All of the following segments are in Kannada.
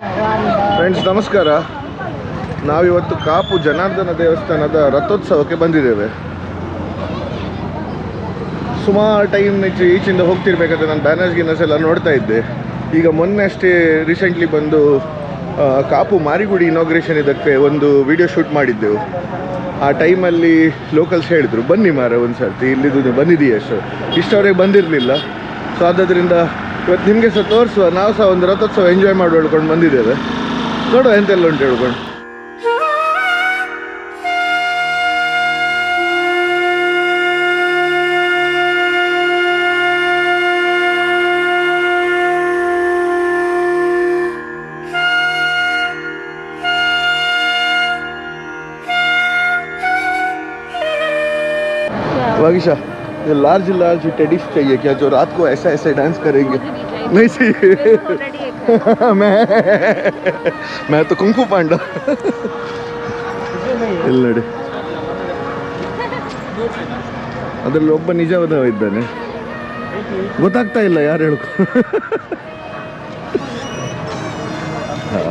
ಫ್ರೆಂಡ್ಸ್ ನಮಸ್ಕಾರ. ನಾವಿವತ್ತು ಕಾಪು ಜನಾರ್ದನ ದೇವಸ್ಥಾನದ ರಥೋತ್ಸವಕ್ಕೆ ಬಂದಿದ್ದೇವೆ. ಸುಮಾರು ಟೈಮ್ ಈಚಿಂದ ಹೋಗ್ತಿರ್ಬೇಕಾದ್ರೆ ನಾನು ಬ್ಯಾನರ್ಸ್ ಗಿನ್ನರ್ಸ್ ಎಲ್ಲ ನೋಡ್ತಾ ಇದ್ದೆ. ಈಗ ಮೊನ್ನೆ ಅಷ್ಟೇ ರೀಸೆಂಟ್ಲಿ ಬಂದು ಕಾಪು ಮಾರಿಗುಡಿ ಇನಾಗ್ರೇಷನ್ ಇದಕ್ಕೆ ಒಂದು ವಿಡಿಯೋ ಶೂಟ್ ಮಾಡಿದ್ದೆವು. ಆ ಟೈಮಲ್ಲಿ ಲೋಕಲ್ಸ್ ಹೇಳಿದರು, ಬನ್ನಿ ಮಾರ ಒಂದು ಸರ್ತಿ ಇಲ್ಲಿದ್ದು ಬಂದಿದೆಯಾ ಅಷ್ಟು. ಇಷ್ಟವರೆಗೆ ಬಂದಿರಲಿಲ್ಲ. ಸೊ ಆದ್ದರಿಂದ ಇವತ್ತು ನಿಮಗೆ ಸಹ ತೋರಿಸುವ ನಾವು ಸಹ ಒಂದು ರಥೋತ್ಸವ ಎಂಜಾಯ್ ಮಾಡಿ ಹೇಳ್ಕೊಂಡು ಬಂದಿದ್ದೇವೆ. ನೋಡುವ ಎಂತೆಲ್ಲ ಉಂಟು ಹೇಳ್ಕೊಂಡು. Wagisha. लार्ज लार्ज टेडीज चाहिए क्या जो रात को ऐसा ऐसे डांस करेंगे नहीं चाहिए मैं मैं तो कुंफू पांडा ಇಲ್ಲಿ ನೋಡಿ ಅದರಲ್ಲಿ ಒಬ್ಬ ನಿಜವಾದವ ಇದ್ದಾನೆ ಗೊತ್ತಾಗ್ತಾ ಇಲ್ಲ ಯಾರು ಹೇಳ್ಕೊ ಆ,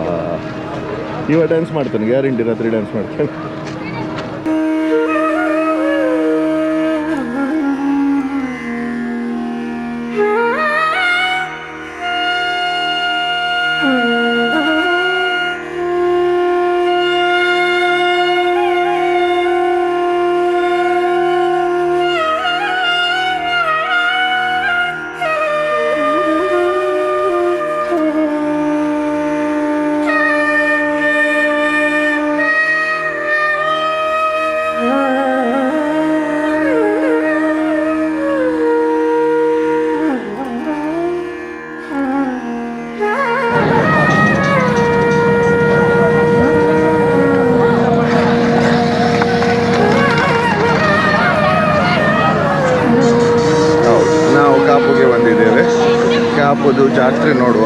ಇವ ಡ್ಯಾನ್ಸ್ ಮಾಡ್ತಾನೆ ಗ್ಯಾರಂಟಿ ರಾತ್ರಿ ಡ್ಯಾನ್ಸ್ ಮಾಡ್ತಾನೆ ಕಾಪುದು ಜಾತ್ರೆ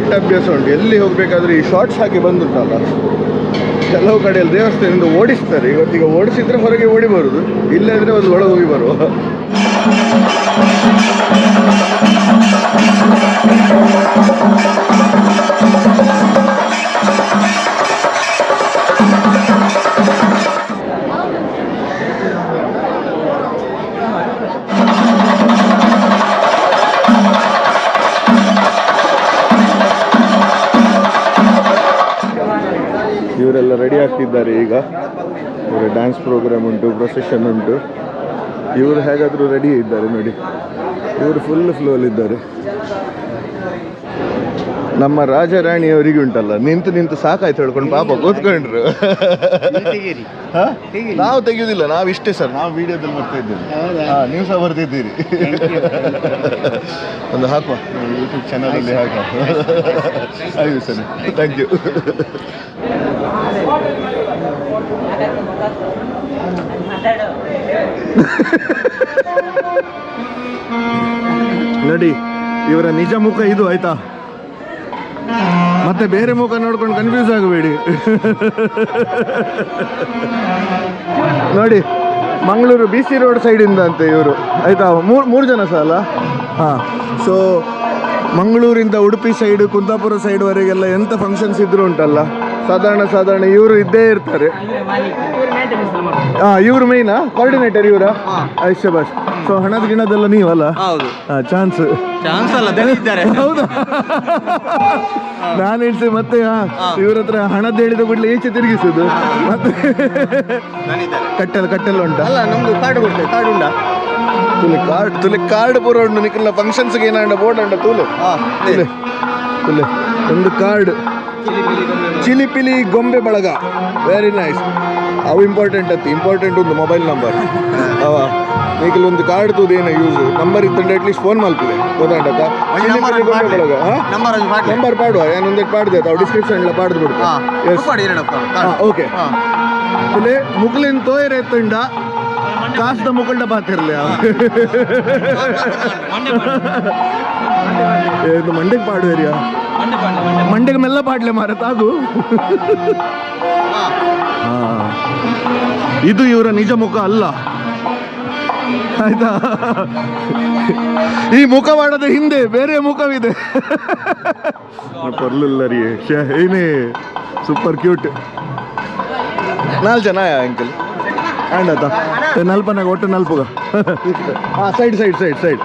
ಕೆಟ್ಟ ಅಭ್ಯಾಸ ಉಂಟು. ಎಲ್ಲಿ ಹೋಗಬೇಕಾದ್ರೆ ಈ ಶಾರ್ಟ್ಸ್ ಹಾಕಿ ಬಂದುಂಟಲ್ಲ? ಕೆಲವು ಕಡೆಯಲ್ಲಿ ದೇವಸ್ಥಾನದಿಂದ ಓಡಿಸ್ತಾರೆ. ಇವತ್ತೀಗ ಓಡಿಸಿದ್ರೆ ಹೊರಗೆ ಓಡಿ ಬರುದು. ಇಲ್ಲದ್ರೆ ಒಂದು ಒಳಗೆ ಹೋಗಿ ಬರುವ. ರೆಡಿ ಆಗ್ತಿದ್ದಾರೆ ಈಗ. ಅವರ ಡ್ಯಾನ್ಸ್ ಪ್ರೋಗ್ರಾಮ್ ಉಂಟು ಪ್ರೊಸೆಷನ್ ಉಂಟು. ಇವರು ಹೇಗಾದರೂ ರೆಡಿ ಇದ್ದಾರೆ ನೋಡಿ. ಇವರು ಫುಲ್ ಫ್ಲೋಲಿದ್ದಾರೆ ನಮ್ಮ ರಾಜರಾಣಿಯವರಿಗೆ ಉಂಟಲ್ಲ ನಿಂತು ನಿಂತು ಸಾಕಾಯ್ತು ಹೇಳ್ಕೊಂಡು ಪಾಪ ಕೂತ್ಕೊಂಡ್ರು. ಹಾ? ನಾವು ತೆಗೆಯುವುದಿಲ್ಲ ನಾವು ಇಷ್ಟೇ ಸರ್. ನಾವು ವಿಡಿಯೋದಲ್ಲಿ ಬರ್ತಾ ಇದ್ದೇವೆ. ಹಾ, ನೀವು ಸಹ ಬರ್ತಿದ್ದೀರಿ. ಒಂದು ಹಾಕುವ. ಯೂಟ್ಯೂಬ್ ಚಾನಲಲ್ಲಿ ಹಾಕುವ. ಆಯ್ತು ಸರ್ ಥ್ಯಾಂಕ್ ಯು ನಡಿ ಇವರ ನಿಜ ಮುಖ ಇದು ಆಯ್ತಾ? ಮತ್ತೆ ಬೇರೆ ಮುಖ ನೋಡ್ಕೊಂಡು ಕನ್ಫ್ಯೂಸ್ ಆಗಬೇಡಿ. ನೋಡಿ ಮಂಗಳೂರು ಬಿ ಸಿ ರೋಡ್ ಸೈಡಿಂದ ಅಂತೆ ಇವರು. ಆಯ್ತಾ? ಮೂರು ಮೂರು ಜನ ಸಹ ಅಲ್ಲ? ಹಾಂ. ಸೊ ಮಂಗಳೂರಿಂದ ಉಡುಪಿ ಸೈಡು ಕುಂದಾಪುರ ಸೈಡ್ವರೆಗೆಲ್ಲ ಎಂಥ ಫಂಕ್ಷನ್ಸ್ ಇದ್ರು ಉಂಟಲ್ಲ? ಸಾಧಾರಣ ಸಾಧಾರಣ ಇವರು ಇದ್ದೇ ಇರ್ತಾರೆ. ಹಾಂ ಇವ್ರು ಮೈನಾ ಕೋಆರ್ಡಿನೇಟರ್ ಇವರ? ಶಬಾಷ್. ಸೊ ಹಣದ ಗಿಣದೆಲ್ಲ ನೀವಲ್ಲ? ಹೌದು. ಚಾನ್ಸ್ ಚಾನ್ಸ್ ಅಲ್ಲ ಇದ್ದಾರೆ. ಹೌದಾ? ನಾನು ಹೇಳ್ತೆ ಮತ್ತೆ ಇವ್ರ ಹತ್ರ ಹಣದ ಹೇಳಿದ ಕೂಡಲೇ ಈಚೆ ತಿರುಗಿಸುದು. ಮತ್ತೆ ಕಟ್ಟಲ್ ಕಟ್ಟಲ್ ಉಂಟಾ? ಅಲ್ಲ ನಮ್ದು ಕಾರ್ಡ್ ಕೊಡ್ತೇವೆ. ಕಾರ್ಡ್ ಉಂಟ? ತುಲಿ ಕಾರ್ಡ್ ತುಲಿ ಕಾರ್ಡ್ ಪೂರ ಉಂಟು. ನಿಖಿಲ ಫಂಕ್ಷನ್ಸ್ಗೆ ಏನಾಂಡ ಬೋರ್ಡ್ ಅಂಡ ತೂಲು. ತುಲೆ. ತುಲೆ. ಒಂದು ಕಾರ್ಡ್ ಚಿಲಿಪಿಲಿ ಗೊಂಬೆ ಬಳಗ. ವೆರಿ ನೈಸ್ ಅವು ಇಂಪಾರ್ಟೆಂಟ್ ಅತ್ತಿ. ಇಂಪಾರ್ಟೆಂಟ್ ಒಂದು ಮೊಬೈಲ್ ನಂಬರ್ ಅವ. నీకు ಒಂದು ಕಾರ್ಡ್ ತೂದೇನ ಯೂಸ್ ನಂಬರ್ ಇತ್ತಂಡೆ ಅಟ್ಲೀಸ್ಟ್ ಫೋನ್ ಒಂದು ನಂಬರ್ ಒಂದು ಪಾಡ್ಲೆ. ನಂಬರ್ ಪಾಡುವ. ಏನೊಂದು ಪಾಡ್ದೆ. ತಾವು ಡಿಸ್ಕ್ರಿಪ್ಷನ್ ಎಲ್ಲ ಪಾಡ್ದು ಬಿಡ್ತು ಓಕೆ ಇಲ್ಲಿ ಮುಕ್ಲಿನ್ ತೋಯರ್ ಎತ್ತಂಡ ಕಾಸ್ದ ಮುಗಲ್ಡ ಪಾತಿರ್ಲಿ ಇದು ಮಂಡ್ಯಕ್ಕೆ ಪಾಡು ಏರಿಯಾ. ಮಂಡೆಗೆ ಮೆಲ್ಲ ಪಾಡ್ಲೆ ಮಾರ ತಾಗು. ಹಾ. ಹಾ. ಇದು ಇವರ ನಿಜ ಮುಖ ಅಲ್ಲ. ಆಯ್ತಾ? ಈ ಮುಖ ಮುಖವಾಡದ ಹಿಂದೆ ಬೇರೆ ಮುಖವಿದೆ. ಪರ್ಲಿಲ್ಲ ರೀ. ಏನೇ ಸೂಪರ್ ಕ್ಯೂಟ್ ನಾಲ್ಕು ಜನ ಅಂಕಲ್. ಆ್ಯಂಡ್ ಆತ ನಲ್ಪನಾಗ ಒಟ್ಟು ನಲ್ಪುಗ. Side side side side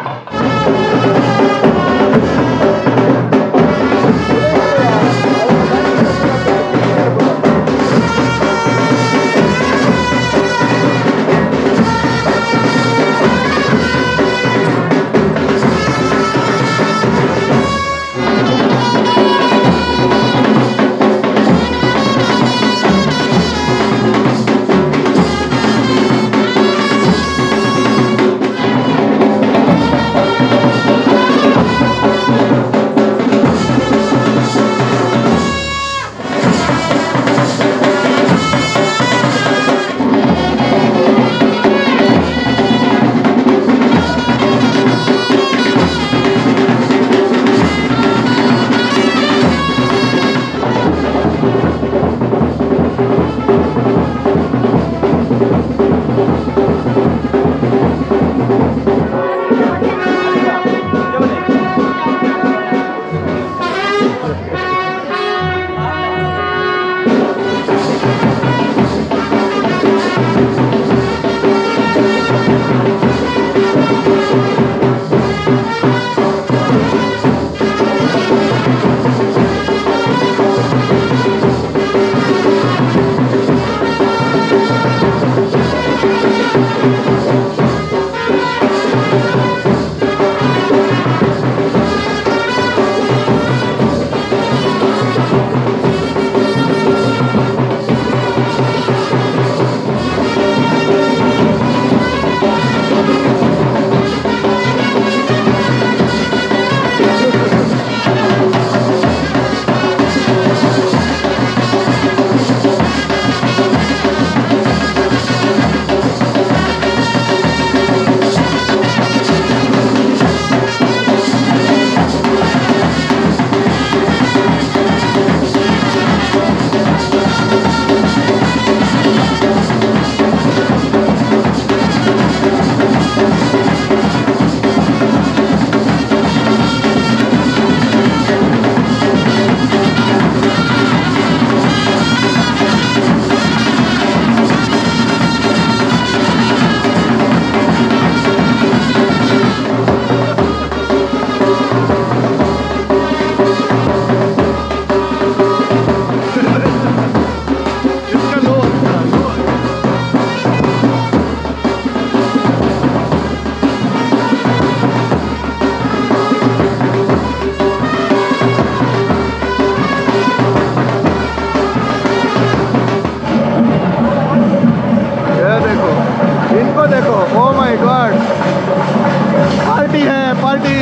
party है पार्टी।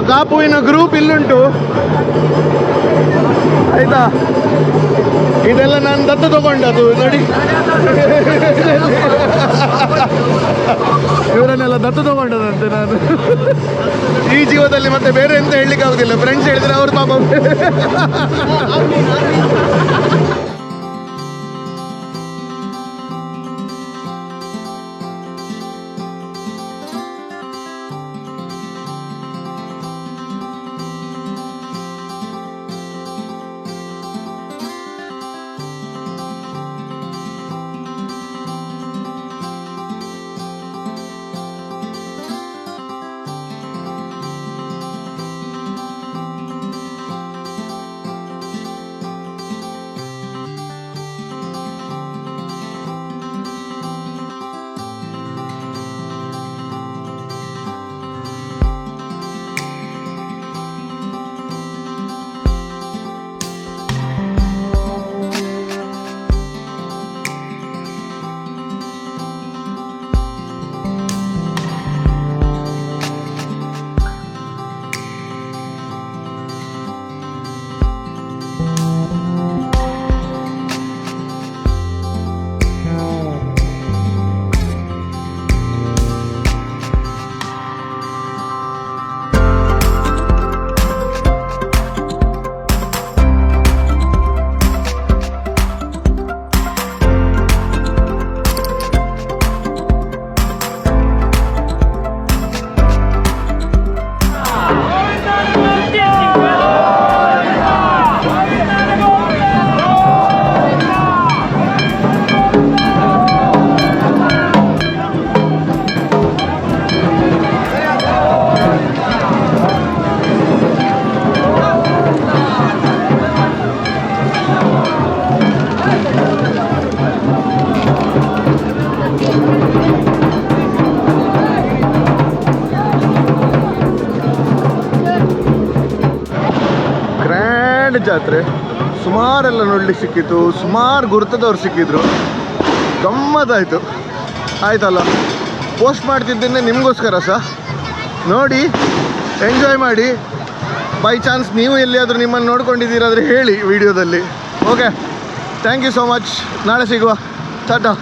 ಕಾಪುವಿನ ಗ್ರೂಪ್ ಇಲ್ಲುಂಟು. ಆಯ್ತಾ? ಇದೆಲ್ಲ ನಾನು ದತ್ತು ತಗೊಂಡದ್ದು ನೋಡಿ. ಇವರನ್ನೆಲ್ಲ ದತ್ತು ತಗೊಂಡದಂತೆ ನಾನು. ಈ ಜೀವದಲ್ಲಿ ಮತ್ತೆ ಬೇರೆ ಎಂತ ಹೇಳಲಿಕ್ಕೆ ಆಗುದಿಲ್ಲ ಫ್ರೆಂಡ್ಸ್ ಹೇಳಿದ್ರೆ ಅವ್ರ ಪಾಪ. ಗ್ರ್ಯಾಂಡ್ ಜಾತ್ರೆ ಸುಮಾರೆಲ್ಲ ನೋಡ್ಲಿಕ್ಕೆ ಸಿಕ್ಕಿತ್ತು, ಸುಮಾರು ಗುರುತದವ್ರು ಸಿಕ್ಕಿದ್ರು. ಗಮ್ಮತ್ತಾಯಿತು. ಆಯ್ತಲ್ಲ ಪೋಸ್ಟ್ ಮಾಡ್ತಿದ್ದೇನೆ ನಿಮಗೋಸ್ಕರ ಸಹ ನೋಡಿ ಎಂಜಾಯ್ ಮಾಡಿ. ಬೈ ಚಾನ್ಸ್ ನೀವು ಎಲ್ಲಿಯಾದರೂ ನಿಮ್ಮನ್ನು ನೋಡ್ಕೊಂಡಿದ್ದೀರಾದರೆ ಹೇಳಿ ವಿಡಿಯೋದಲ್ಲಿ okay thank you so much ನಾಳೆ ಸಿಗುವ. ಟಾಟಾ